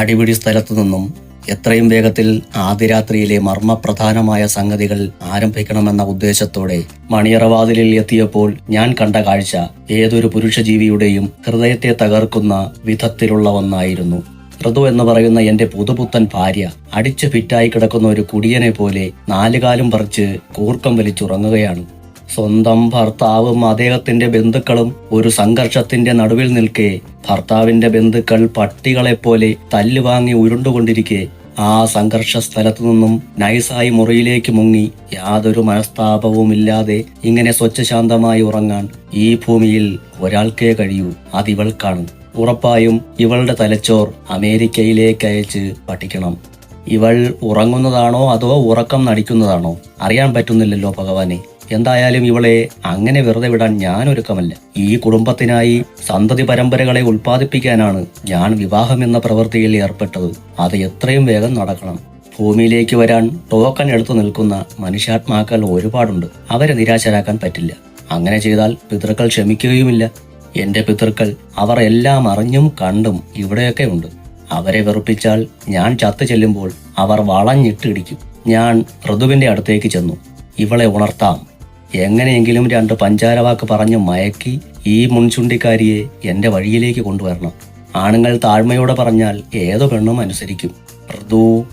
അടിപിടി സ്ഥലത്തു നിന്നും എത്രയും വേഗത്തിൽ ആദ്യരാത്രിയിലെ മർമ്മപ്രധാനമായ സംഗതികൾ ആരംഭിക്കണമെന്ന ഉദ്ദേശത്തോടെ മണിയറവാതിലിൽ എത്തിയപ്പോൾ ഞാൻ കണ്ട കാഴ്ച ഏതൊരു പുരുഷജീവിയുടെയും ഹൃദയത്തെ തകർക്കുന്ന വിധത്തിലുള്ള ഒന്നായിരുന്നു. ഋതു എന്ന് പറയുന്ന എന്റെ പുതുപുത്തൻ ഭാര്യ അടിച്ചു ഫിറ്റായി കിടക്കുന്ന ഒരു കുടിയനെ പോലെ നാലുകാലും പറിച്ച് കൂർക്കം വലിച്ചുറങ്ങുകയാണ്. സ്വന്തം ഭർത്താവും അദ്ദേഹത്തിന്റെ ബന്ധുക്കളും ഒരു സംഘർഷത്തിന്റെ നടുവിൽ നിൽക്കെ ഭർത്താവിന്റെ ബന്ധുക്കൾ പട്ടികളെപ്പോലെ തല്ലുവാങ്ങി ഉരുണ്ടുകൊണ്ടിരിക്കെ. ആ സംഘർഷ സ്ഥലത്തു നിന്നും നൈസായി മുറിയിലേക്ക് മുങ്ങി. യാതൊരു മനസ്താപവുമില്ലാതെ ഇങ്ങനെ സ്വച്ഛശാന്തമായി ഉറങ്ങാൻ ഈ ഭൂമിയിൽ ഒരാൾക്കേ കഴിയൂ അതിവൾക്കാണ് ഉറപ്പായും ഇവളുടെ തലച്ചോർ അമേരിക്കയിലേക്ക് അയച്ച് പഠിക്കണം. ഇവൾ ഉറങ്ങുന്നതാണോ അതോ ഉറക്കം നടിക്കുന്നതാണോ? അറിയാൻ പറ്റുന്നില്ലല്ലോ ഭഗവാനെ. എന്തായാലും ഇവളെ അങ്ങനെ വെറുതെ വിടാൻ ഞാൻ ഒരുക്കമല്ല ഈ കുടുംബത്തിനായി സന്തതി പരമ്പരകളെ ഉൽപ്പാദിപ്പിക്കാനാണ് ഞാൻ വിവാഹം എന്ന പ്രവൃത്തിയിൽ ഏർപ്പെട്ടത്. അത് എത്രയും വേഗം നടക്കണം. ഭൂമിയിലേക്ക് വരാൻ ടോക്കൺ എടുത്തു നിൽക്കുന്ന മനുഷ്യാത്മാക്കൾ ഒരുപാടുണ്ട്. അവരെ നിരാശരാക്കാൻ പറ്റില്ല. അങ്ങനെ ചെയ്താൽ പിതൃക്കൾ ക്ഷമിക്കുകയുമില്ല. എന്റെ പിതൃക്കൾ അവർ എല്ലാം അറിഞ്ഞും കണ്ടും ഇവിടെയൊക്കെ ഉണ്ട്. അവരെ വെറുപ്പിച്ചാൽ ഞാൻ ചത്തു ചെല്ലുമ്പോൾ അവർ വളഞ്ഞിട്ടിടിക്കും ഞാൻ ഋതുവിന്റെ അടുത്തേക്ക് ചെന്നു. ഇവളെ ഉണർത്താം. എങ്ങനെയെങ്കിലും രണ്ട് പഞ്ചാരവാക്ക് പറഞ്ഞ് മയക്കി ഈ മുൻചുണ്ടിക്കാരിയെ എന്റെ വഴിയിലേക്ക് കൊണ്ടുവരണം. ആണുങ്ങൾ താഴ്മയോടെ പറഞ്ഞാൽ ഏതോ പെണ്ണും അനുസരിക്കും. ഋതു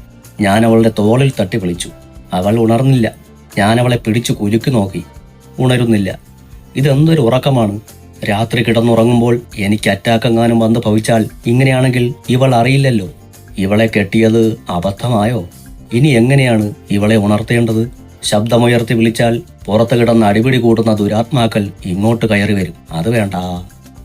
ഞാൻ അവളുടെ തോളിൽ തട്ടി വിളിച്ചു അവൾ ഉണർന്നില്ല. ഞാൻ അവളെ പിടിച്ചു കുലുക്കി നോക്കി. ഉണരുന്നില്ല. ഇതെന്തൊരു ഉറക്കമാണ്. രാത്രി കിടന്നുറങ്ങുമ്പോൾ എനിക്ക് അറ്റാക്കെങ്ങാനും വന്ന് ഭവിച്ചാൽ ഇങ്ങനെയാണെങ്കിൽ ഇവൾ അറിയില്ലല്ലോ. ഇവളെ കെട്ടിയത് അബദ്ധമായോ? ഇനി എങ്ങനെയാണ് ഇവളെ ഉണർത്തേണ്ടത്? ശബ്ദമുയർത്തി വിളിച്ചാൽ പുറത്ത് കിടന്ന് അടിപിടി കൂടുന്ന ദുരാത്മാക്കൾ ഇങ്ങോട്ട് കയറി വരും. അത് വേണ്ട.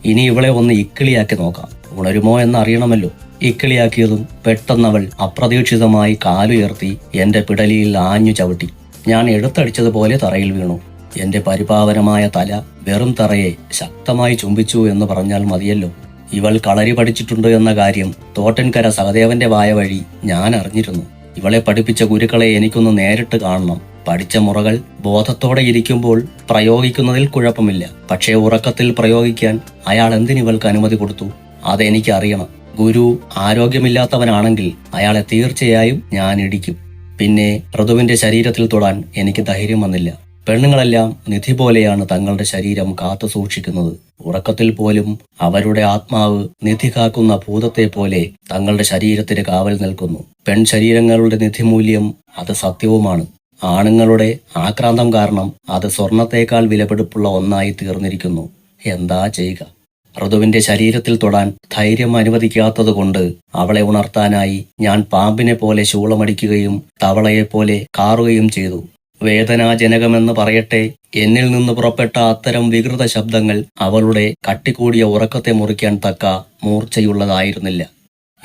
ഇനി ഇവളെ ഒന്ന് ഇക്കിളിയാക്കി നോക്കാം. ഉണരുമോ എന്ന് അറിയണമല്ലോ ഇക്കിളിയാക്കിയതും പെട്ടെന്നവൾ അപ്രതീക്ഷിതമായി കാലുയർത്തി എന്റെ പിടലിയിൽ ആഞ്ഞു ചവിട്ടി. ഞാൻ എടുത്തടിച്ചതുപോലെ തറയിൽ വീണു. എന്റെ പരിപാവനമായ തല വെറും തറയെ ശക്തമായി ചുംബിച്ചു എന്ന് പറഞ്ഞാൽ മതിയല്ലോ. ഇവൾ കളരി പഠിച്ചിട്ടുണ്ട് എന്ന കാര്യം തോട്ടൻകര സഹദേവന്റെ വായ വഴി ഞാൻ അറിഞ്ഞിരുന്നു. ഇവളെ പഠിപ്പിച്ച ഗുരുക്കളെ എനിക്കൊന്ന് നേരിട്ട് കാണണം. പഠിച്ച മുറകൾ ബോധത്തോടെ ഇരിക്കുമ്പോൾ പ്രയോഗിക്കുന്നതിൽ കുഴപ്പമില്ല. പക്ഷേ ഉറക്കത്തിൽ പ്രയോഗിക്കാൻ അയാൾ എന്തിനിവൾക്ക് അനുമതി കൊടുത്തു? അതെനിക്ക് അറിയണം ഗുരു ആരോഗ്യമില്ലാത്തവനാണെങ്കിൽ അയാളെ തീർച്ചയായും ഞാൻ ഇടിക്കും. പിന്നെ ഋതുവിന്റെ ശരീരത്തിൽ തൊടാൻ എനിക്ക് ധൈര്യം വന്നില്ല. പെണ്ണുങ്ങളെല്ലാം നിധി പോലെയാണ് തങ്ങളുടെ ശരീരം കാത്തു സൂക്ഷിക്കുന്നത്. ഉറക്കത്തിൽ പോലും അവരുടെ ആത്മാവ് നിധി കാക്കുന്ന ഭൂതത്തെ പോലെ തങ്ങളുടെ ശരീരത്തിന് കാവൽ നിൽക്കുന്നു. പെൺ ശരീരങ്ങളുടെ നിധി മൂല്യം അത് സത്യവുമാണ്. ആണുങ്ങളുടെ ആക്രാന്തം കാരണം അത് സ്വർണത്തേക്കാൾ വിലപിടിപ്പുള്ള ഒന്നായി തീർന്നിരിക്കുന്നു. എന്താ ചെയ്യുക? ഋതുവിന്റെ ശരീരത്തിൽ തൊടാൻ ധൈര്യം അനുവദിക്കാത്തതുകൊണ്ട് അവളെ ഉണർത്താനായി ഞാൻ പാമ്പിനെ പോലെ ശൂളമടിക്കുകയും തവളയെപ്പോലെ കാറുകയും ചെയ്തു. വേദനാജനകമെന്ന് പറയട്ടെ എന്നിൽ നിന്ന് പുറപ്പെട്ട അത്തരം വികൃത ശബ്ദങ്ങൾ അവളുടെ കട്ടിക്കൂടിയ ഉറക്കത്തെ മുറിക്കാൻ തക്ക മൂർച്ചയുള്ളതായിരുന്നില്ല.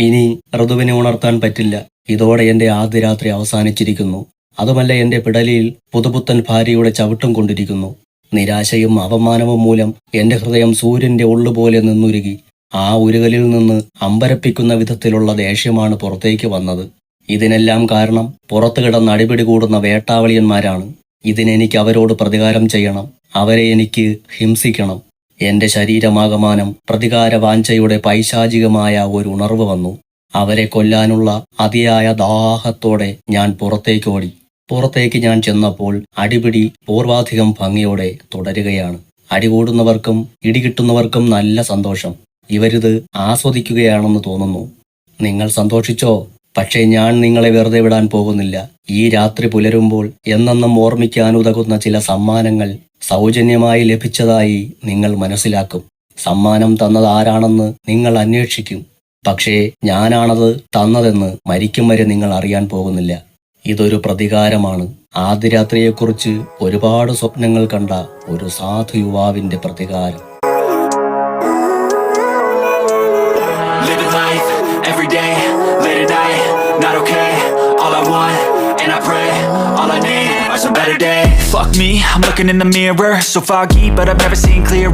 ഇനി ഋതുവിനെ ഉണർത്താൻ പറ്റില്ല. ഇതോടെ എന്റെ ആദ്യ രാത്രി അവസാനിച്ചിരിക്കുന്നു. അതുമല്ല എന്റെ പിടലിയിൽ പുതുപുത്തൻ ഭാര്യയുടെ ചവിട്ടും കൊണ്ടിരിക്കുന്നു. നിരാശയും അപമാനവും മൂലം എന്റെ ഹൃദയം സൂര്യന്റെ ഉള്ളുപോലെ നിന്നുരുകി. ആ ഉരുകലിൽ നിന്ന് അമ്പരപ്പിക്കുന്ന വിധത്തിലുള്ള ദേഷ്യമാണ് പുറത്തേക്ക് വന്നത്. ഇതിനെല്ലാം കാരണം പുറത്തു കിടന്ന് അടിപിടി കൂടുന്ന വേട്ടാവളിയന്മാരാണ്. ഇതിനെനിക്ക് അവരോട് പ്രതികാരം ചെയ്യണം. അവരെ എനിക്ക് ഹിംസിക്കണം. എന്റെ ശരീരമാകമാനം പ്രതികാര വാഞ്ചയുടെ പൈശാചികമായ ഒരു ഉണർവ് വന്നു. അവരെ കൊല്ലാനുള്ള അതിയായ ദാഹത്തോടെ ഞാൻ പുറത്തേക്ക് ഓടി. പുറത്തേക്ക് ഞാൻ ചെന്നപ്പോൾ അടിപിടി പൂർവാധികം ഭംഗിയോടെ തുടരുകയാണ്. അടികൂടുന്നവർക്കും ഇടികിട്ടുന്നവർക്കും നല്ല സന്തോഷം. ഇവരിത് ആസ്വദിക്കുകയാണെന്ന് തോന്നുന്നു. നിങ്ങൾ സന്തോഷിച്ചോ? പക്ഷേ ഞാൻ നിങ്ങളെ വെറുതെ വിടാൻ പോകുന്നില്ല. ഈ രാത്രി പുലരുമ്പോൾ എന്നെന്നും ഓർമ്മിക്കാനുതകുന്ന ചില സമ്മാനങ്ങൾ സൗജന്യമായി ലഭിച്ചതായി നിങ്ങൾ മനസ്സിലാക്കും. സമ്മാനം തന്നത് ആരാണെന്ന് നിങ്ങൾ അന്വേഷിക്കും. പക്ഷേ ഞാനാണത് തന്നതെന്ന് മരിക്കും വരെ നിങ്ങൾ അറിയാൻ പോകുന്നില്ല. ഇതൊരു പ്രതികാരമാണ് ആദ്യ രാത്രിയെക്കുറിച്ച് ഒരുപാട് സ്വപ്നങ്ങൾ കണ്ട ഒരു സാധു യുവാവിന്റെ പ്രതികാരം. Fuck me, I'm looking in the mirror, so foggy, but I've never seen clear.